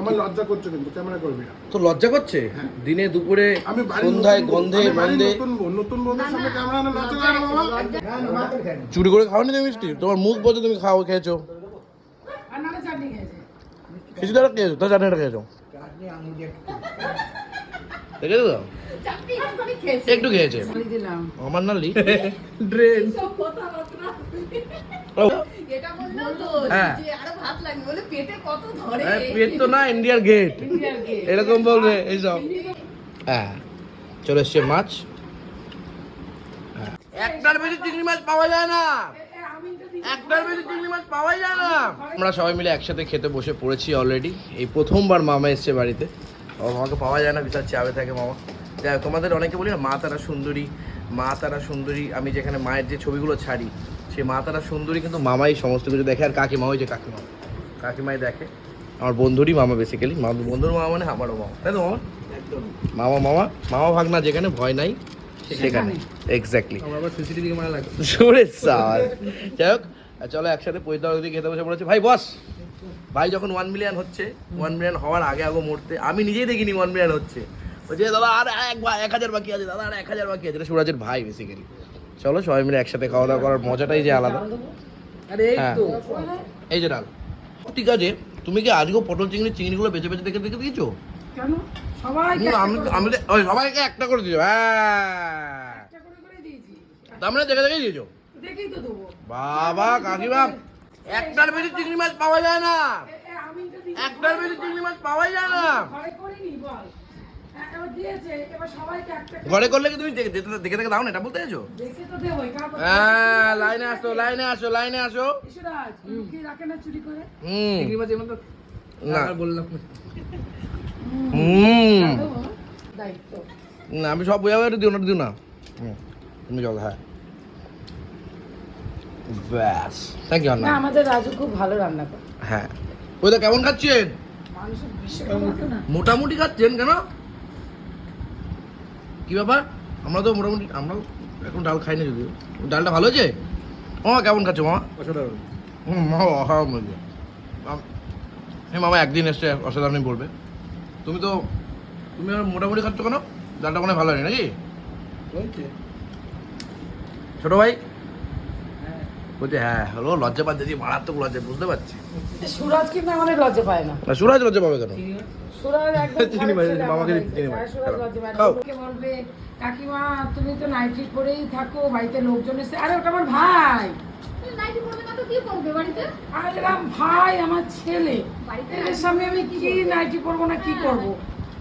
আমার লজ্জা করছে কিন্তু ক্যামেরা করবি না। তো লজ্জা করছে? দিনে দুপুরে আমি সন্ধ্যায় গন্ধে গন্ধে। নতুন বউ, নতুন বউদের সামনে ক্যামেরা না লজ্জা না। বাবা চুরি করে খাওনি তুমি মিষ্টি? তোমার মুখ বলছে তুমি খাও খেয়েছো। আর নাহলে চাটনি খেয়েছে। কিছু দ্বারা খেয়েছো? তো চাটনিটা খেয়েছো। দেখেছ তো? একটু খেয়েছে। আমার না লি সব হ্যাঁ। যে আরও ভাত লাগবে। বলে পেটে কত ধরে? পেট তো না ইন্ডিয়ার গেট এরকম বলবে এইসব হ্যাঁ চলে এসছে মাছ। হ্যাঁ। একটার বেশি চিংড়ি মাছ পাওয়া যায় না। আমি যদি একটার বেশি চিংড়ি মাছ পাওয়া যায় না। আমরা সবাই মিলে একসাথে খেতে বসে পড়েছি অলরেডি এই প্রথমবার মামা এসছে বাড়িতে। ও মামাকে পাওয়া যায় না বিশাল চাবে থাকে মামা। তোমাদের অনেকে বলি না মা তারা সুন্দরী মা তারা সুন্দরী। আমি যেখানে মায়ের যে ছবিগুলো ছাড়ি সেই মা তারা সুন্দরী কিন্তু মামাই সমস্ত কিছু দেখে আর কাকিমা ওই যে কাকিমা। কাকিমাই দেখে। আমার বন্ধুরই মামা বেসিক্যালি বন্ধুর মামা মানে আমারও মামা। তাই তো মামা? মামা মামা। মামা ভাগনা যেখানে ভয় নাই সেখানে। এক্স্যাক্টলি সুরে। সাল যাই হোক চলো একসাথে পৈতার দিকে খেতে বসে পড়েছে। ভাই বস। ভাই যখন ওয়ান মিলিয়ন হচ্ছে ওয়ান মিলিয়ন হওয়ার আগে আগে মুহূর্তে আমি নিজেই দেখিনি ওয়ান মিলিয়ন হচ্ছে। বলছে দাদা আর এক এক হাজার বাকি আছে দাদা আর এক হাজার বাকি আছে। সুরাজের ভাই বেসিক্যালি চলো সবাই মিলে একসাথে খাওয়া দাওয়া করার মজাটাই যে আলাদা। এই হ্যাঁ। এই যে ডাল। ঠিক আছে তুমি কি আজকেও পটল চিংড়ি চিংড়িগুলো বেছে বেছে দেখে দেখে দিয়েছ? সবাইকে একটা করে দিয়েছ হ্যাঁ। তার মানে দেখে দেখে দিয়েছ? বাবা কাকিমা একটার বেশি চিংড়ি মাছ পাওয়া যায় না। একটার বেশি চিংড়ি মাছ পাওয়া যায় না। ঘরে করলে কি তুমি দেখে দেখে- দাও না এটা বলতে চাইছো? দেখে তো দেবোই কার হ্যাঁ লাইনে আসো লাইনে আসো লাইনে আসো। হুম। তো না বললাম হুম। না আমি সব বোঝাবো একটু দিও না দিও না। হুম তুমি জল হ্যাঁ। ব্যাস। থ্যাংক ইউ না আমাদের রাজু খুব ভালো রান্না করে। হ্যাঁ। ওই দা কেমন খাচ্ছেন? মানুষের বিশ্বকর্মা না। মোটামুটি খাচ্ছেন কেন? কি ব্যাপার? আমরা তো মোটামুটি আমরা এখন ডাল খাই না যদিও। ডালটা ভালো হয়েছে? মামা কেমন খাচ্ছে মামা? অসাধারণ। হুম মামা অসাধারণ বলবে হ্যাঁ মামা একদিন এসছে অসাধারণই বলবে। তুমি তো তুমি মোটামুটি খাচ্ছ কেন? ডালটা মনে হয় ভালো হয়নি নাকি? ছোট ভাই? বলছে হ্যাঁ হলো লজ্জা পাচ্ছে যে মারাত্মক লজ্জা বুঝতে পারছি। সুরাজ কিন্তু আমাদের লজ্জা পায় না। না সুরাজ লজ্জা পাবে কেন? সুরাজ একদম চিনি খারাপ মামাকে চিনি মারি। হ্যাঁ, সুরাজ লজ্জা পায় না। বলবে কাকিমা তুমি তো নাইটি পরেই থাকো বাড়িতে লোকজন এসে আরে ওটা আমার ভাই। নাইটি পড়বে না তো কি করবে বাড়িতে? আরে এরম ভাই আমার ছেলে। সামনে আমি কি নাইটি পরবো না কি করব?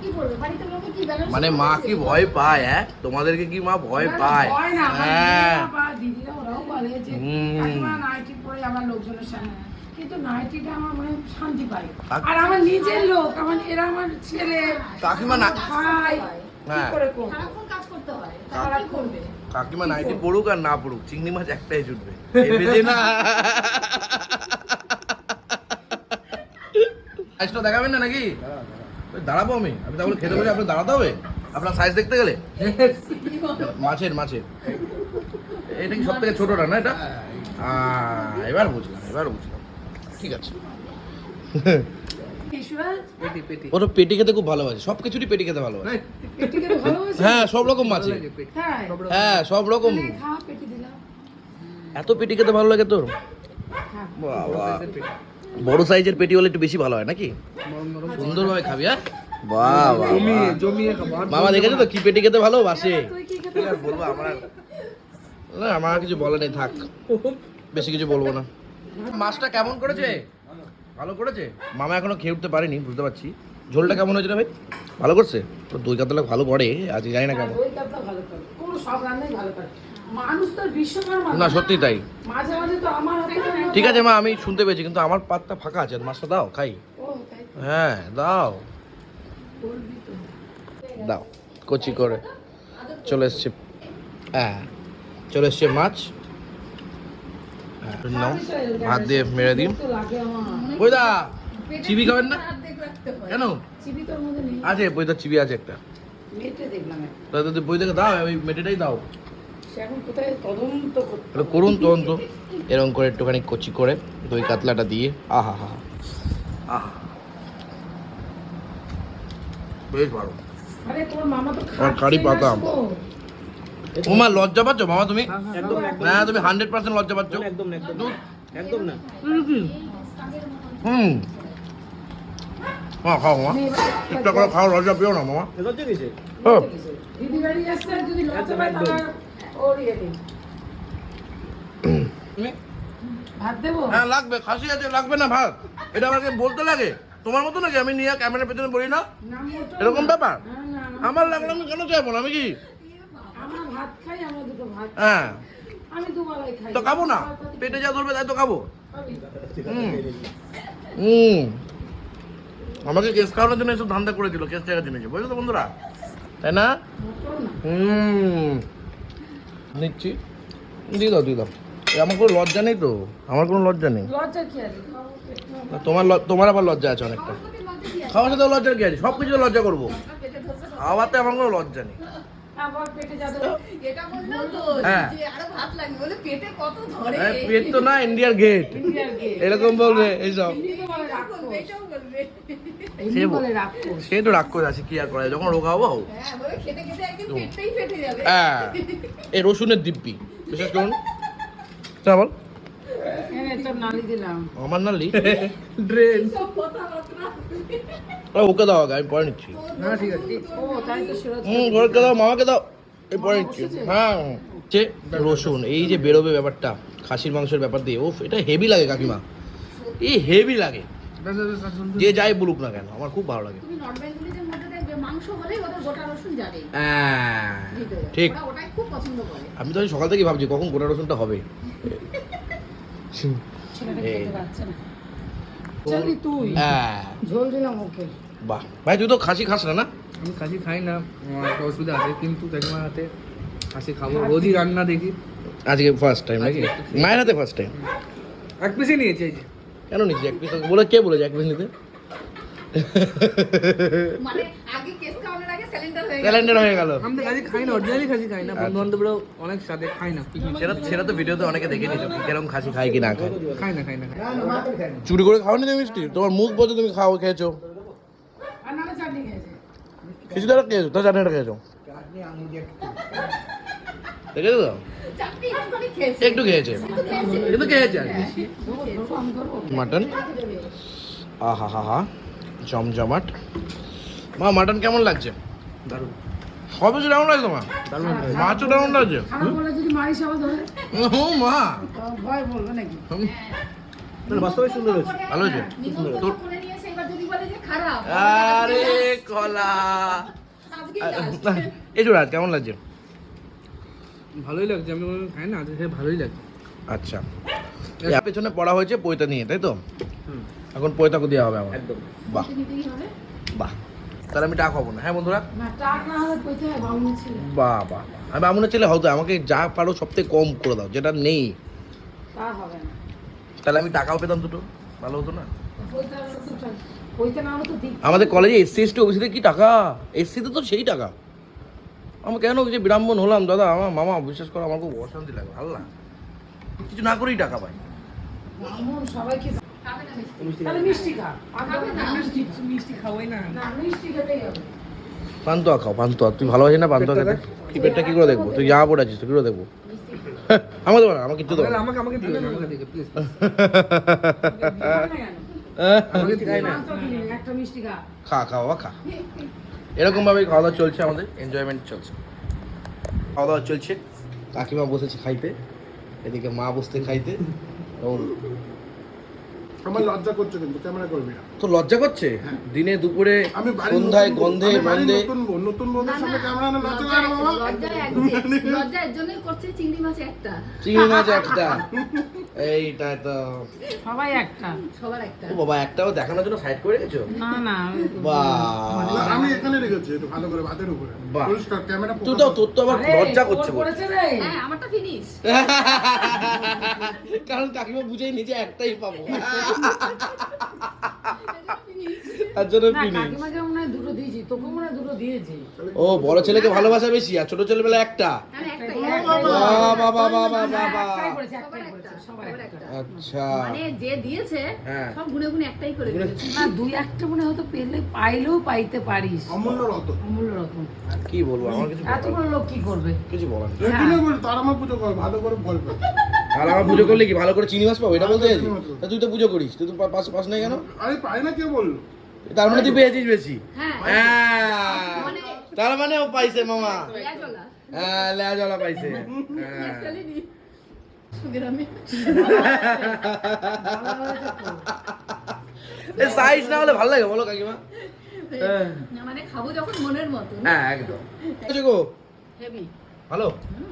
কি করবে? বাড়িতে লোকে কি ব্যালেন্স মানে মা কি ভয় পায় হ্যাঁ? তোমাদেরকে কি মা ভয় পায়? ভয় না হ্যাঁ। দিদিরা ওরাও বলে যে হুম। কাকিমা নাইটি পরে আমার লোকজনের সামনে। কিন্তু নাইটিটা আমার মানে শান্তি পাই আর আমার নিজের লোক আমার এরা আমার ছেলে কাকিমা না ভাই কি হ্যাঁ। করে করব সারাক্ষণ কাজ করতে হয়। তাহলে কি করবে? কাকিমা নাইটি পড়ুক আর না পড়ুক চিংড়ি মাছ একটাই জুটবে। না। দেখাবেন না নাকি? ওই দাঁড়াবো আমি। আমি তাহলে খেতে বসে আপনার দাঁড়াতে হবে? আপনার সাইজ দেখতে গেলে? মাছের মাছের। এটা কি সব থেকে ছোটটা না এটা? এবার বুঝলাম এবার বুঝলাম। ঠিক আছে। পেটি খেতে খুব ভালোবাসে। সব কিছুরই পেটি খেতে ভালোবাসে। হ্যাঁ সব রকম মাছে হ্যাঁ সব রকম। এত পেটি খেতে ভালো লাগে তোর? বাবা। বড় সাইজের পেটি। হলে একটু বেশি ভালো হয় নাকি? নরম নরম সুন্দরভাবে খাবি হ্যাঁ? বাহ বাহ, জমিয়ে জমিয়ে মামা দেখেছ তো? কি পেটি খেতে ভালোবাসে? তুই কি খেতে আর বলব আমার না আমার কিছু বলে নেই থাক। বেশি কিছু বলব না। মাছটা কেমন করেছে? ভালো করেছে? মামা এখনও খেয়ে উঠতে পারেনি বুঝতে পারছি। ঝোলটা কেমন হয়েছে রে ভাই? ভালো করছে? তো দই কাতলা ভালো করে আজ জানি না কেমন। দই কাতলা ভালো করে। কোনো সব রান্নাই ভালো করে। মানুষ তো বিশ্বকর্মা না। সত্যি তাই। মাঝে মাঝে তো আমার হাতে রান্না ঠিক আছে মা আমি শুনতে পেয়েছি কিন্তু আমার পাতটা ফাঁকা আছে মাছটা দাও খাই। হ্যাঁ দাও। দাও কচি করে চলে এসছে। হ্যাঁ চলে এসছে মাছ। হ্যাঁ, নাও ভাত দিয়ে মেরে দিন তো লাগে আমার ওই দা চিবি খাবেন না? কেন? আছে বই তো চিবি আছে একটা। মেয়েটে দেখলাম একটা। তা যদি বই থেকে দাও ওই মেটেটাই দাও। তদন্ত করুন তখন তো এরকম করে একটুখানি কচি করে দই কাতলাটা দিয়ে। আহা হা। আহা। বেশ ভালো। আরে তোর মামা তো আর কারি পাতা। শুধু। ওমা লজ্জা পাচ্ছ? মামা তুমি? একদম না তুমি হান্ড্রেড পার্সেন্ট লজ্জা পাচ্ছ। একদম একদম একদম। না। হুম। হ্যাঁ খাও মামা আমি ঠিকঠাক করে খাও লজ্জা পেও না মামা। লজ্জা কিসে হ্যাঁ দিদি বাড়ি আসছে যদি লজ্জা পায় তাহলে ওর ইয়ে দিই। ভাত দেবো? হ্যাঁ লাগবে খাসি আছে লাগবে না ভাত। এটা আমাকে বলতে লাগে। তোমার মতো নাকি? আমি নিয়ে ক্যামেরার পেছনে বলি না? এরকম ব্যাপার। আমার লাগলে আমি কেন চাইব না আমি কি। হ্যাঁ। তো খাব না? পেটে যা ধরবে তাই তো খাব? হুম। আমাকে কেস খাওয়ানোর জন্য এসব ধান্দা করেছিল কেস টাকা জেনেছে বুঝলো তো বন্ধুরা? তাই না। হুম। নিচ্ছি। দিয়ে দাও দিয়ে দাও। আমার কোনো লজ্জা নেই তো? আমার কোনো লজ্জা নেই। না। তোমার তোমার আবার লজ্জা আছে অনেকটা। খাওয়ার প্রতি লজ্জা কি আছে? সাথে লজ্জার কি আছে? সব কিছুতে লজ্জা করব? খাওয়াতে আমার কোনো লজ্জা নেই। পেটে তো হ্যাঁ। যে আরও ভাত লাগবে। বলে পেটে কত ধরে? এ, পেট তো না ইন্ডিয়ার গেট এরকম বলবে এইসব। সে- তো রাগ করে আছে কি আর করা? যখন রোগা হব হব। হ্যাঁ হ্যাঁ এই রসুনের দিব্যি। বিশেষ করুন। তা বল। দিলাম। আমার নালি? ড্রেন ওকে দাও আগে আমি পরে নিচ্ছি। না ঠিক আছে। ও তাই তো সুরজ হুম ঘরকে দাও মামাকে দাও এই পরে নিচ্ছি। হ্যাঁ রসুন এই যে বেরোবে ব্যাপারটা খাসির মাংসের ব্যাপার দিয়ে। ওফ এটা হেভি লাগে কাকিমা। এই হেভি লাগে। যে যাই বলুক না কেন আমার খুব ভালো লাগে তুমি নর্থ বেঙ্গলিদের মধ্যে দেখবে মাংস হলেই ওদের গোটা রসুন যাবে হ্যাঁ, ঠিক। ওরা ওটাই খুব পছন্দ করে। আমি তো সকাল থেকে ভাবছি কখন গোটা রসুনটা হবে। তুই। হ্যাঁ। ঝোল দিলাম ওকে। বাহ। ভাই তুই তো খাসি খাস না না? আমি খাসি খাই না একটা অসুবিধা আছে কিন্তু কাকিমার হাতে খাসি খাব। রোজই রান্না দেখি। আজকে ফার্স্ট টাইম নাকি। মায়ের হাতে ফার্স্ট টাইম এক পিসই নিয়েছি কেন নিচ্ছি এক পিস বলে কে বলেছে এক পিস নিতে? মানে আগে কেস খাওয়ানোর আগে সিলিন্ডার হয়ে হয়ে গেল। আমি তো খাসি খাই না অরিজিনালি খাসি খাই না বন্ধু বান্ধবরাও অনেক সাথে খাই না। সেটা সেটা তো ভিডিওতে অনেকে দেখে নিয়েছো কীরকম খাসি খায় কি না খায়। খাই না খাই না চুরি করে খাওনি তুমি মিষ্টি? তোমার মুখ বলছে তুমি খাও খেয়েছো। আর নাহলে চাটনি খেয়েছে। কিছু দ্বারা খেয়েছো তো চাটনিটা খেয়েছো। দেখেছ তো? একটু খেয়েছে। খেয়েছে। কিন্তু। মাটন আহা হা হা জমজমাট। মা মাটন কেমন লাগছে? দারুণ। সব কিছু কেমন লাগছে মাছও লাগছে। মা। ভয় বলবে নাকি? হুম, বাস্তবে সুন্দর হয়েছে। ভালো হয়েছে? আরে কলা। এই কেমন লাগছে? ভালোই লাগছে আমি খাই না আজকে ভালোই লাগছে। আচ্ছা। পেছনে পড়া হয়েছে পয়তা নিয়ে তাই তো? হুম। এখন পয়তাকে দেওয়া হবে আমার। একদম। বাহ। বাহ। তাহলে আমি টাকা খাব না হ্যাঁ বন্ধুরা? না টাক না হলে কইতে হয় বামুনের ছেলে। বাহ বাহ। আমি আমনের ছেলে হতো আমাকে যা পারো সব থেকে কম করে দাও যেটা নেই। তা হবে না। তাহলে আমি টাকাও পেতাম দুটো ভালো হতো না? আমাদের কলেজে এসসি এসটি ওবিসিতে কি টাকা? এসসিতে তো সেই টাকা। আমি কেন যে ব্রাহ্মণ হলাম দাদা? আমার মামা বিশ্বাস করো আমার খুব অশান্তি লাগে ভালো না কিছু না করেই টাকা পাই। ব্রাহ্মণ সবাইকে তাহলে মিষ্টি খা। আর খাবে না? মিষ্টি মিষ্টি খাওয়াই না। না মিষ্টি খেতেই হবে। পান্তুয়া খাও পান্তুয়া। তুই ভালোবাসি না পান্তুয়া খেতে? কি পেটটা কি করে দেখব? তুই জামা পড়ে আছিস তুই কি করে দেখব? আমাকে দেবো না দেবো আমাকে দিও না, প্লিজ মিষ্টি খা। খা খা বাবা খা। এরকম ভাবে খাওয়া দাওয়া চলছে আমাদের এনজয়মেন্ট চলছে। খাওয়া দাওয়া চলছে। কাকিমা বসেছে খাইতে এদিকে মা বসতে খাইতে। এবং আমার লজ্জা করছে কিন্তু ক্যামেরা করবি না তো লজ্জা করছে? দিনে দুপুরে আমি সন্ধ্যায় গন্ধে গন্ধে নতুন বউ, নতুন বউদের সামনে ক্যামেরা না লজ্জা করে বাবা? লজ্জা। লজ্জা এর জন্যই করছে চিংড়ি মাছ একটা। চিংড়ি মাছ একটা। এইটা তো। সবাই একটা। সবার একটা। ও বাবা একটাও দেখানোর জন্য সাইড করে রেখেছো না না বাহ। আমি এখানে রেখেছি একটু ভালো করে ভাতের উপরে। বাহ। পরিষ্কার ক্যামেরা তুই তো তোর তো আবার লজ্জা করছে করেছে রে। হ্যাঁ আমারটা ফিনিশ কারণ কাকিমা বুঝেই নিজে একটাই পাবো। তার জন্য কাকিমাকে মনে হয় দুটো দিয়েছি তোকে মনে হয় দুটো দিয়েছি। ও বড় ছেলেকে ভালোবাসা বেশি আর ছোট ছেলেবেলা একটা। আমি একটাই। একটাই বাহ আচ্ছা। মানে যে দিয়েছে হ্যাঁ। সব গুনে গুনে একটাই করে দিয়েছে। না দুই একটা মনে হয়তো পেলে পাইলেও পাইতে পারিস। অমূল্য অমূল্য কি বলব আমার কিছু বলার এতগুলো লোক কি করবে? কিছু বলার নেই। এখানে বল তার আমার পুজো কর ভালো করে বলবে তাহলে আমার পুজো করলে কি ভালো করে চিনি মাছ পাবো এটা বলতে তুই তো পুজো করিস তুই তো পা- পাশ পাশ নাই কেন? আরে পাই না কে বলল? তার মানে তুই পেয়েছিস বেশি। হ্যাঁ। হ্যাঁ। মানে তার মানে ও পাইছে মামা। হ্যাঁ লেয়া জলা পাইছে হ্যাঁ। সাইজ না হলে ভালো লাগে বলো কাকিমা। মানে খাব যখন মনের মতো হ্যাঁ একদম। গো। হেভি। ভালো?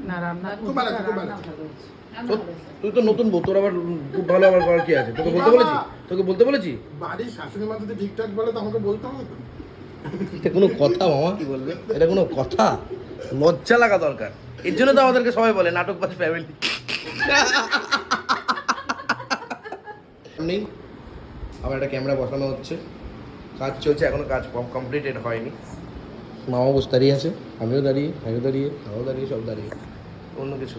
না রান্না খুব ভালো খুব ভালো রান্না আছে। ভালো হয়েছে। তো- তুই তো নতুন বউ তোর আবার খুব ভালো আবার করার কি আছে? তোকে বলতে বলেছি? তোকে বলতে বলেছি? বাড়ির শাশুড়ি মা যদি ঠিকঠাক বলে তো আমাকে বলতে হবে এটা কোনো কথা মামা। কি বলবে? এটা কোনো কথা। লজ্জা লাগা দরকার। এর জন্য তো আমাদেরকে সবাই বলে নাটক বাজ ফ্যামিলি নেই। আবার একটা ক্যামেরা বসানো হচ্ছে। কাজ চলছে এখনও কাজ কমপ্লিটেড হয়নি। মামা বসে দাঁড়িয়ে আছে আমিও দাঁড়িয়ে আমিও দাঁড়িয়ে তাও দাঁড়িয়ে সব দাঁড়িয়ে। অন্য কিছু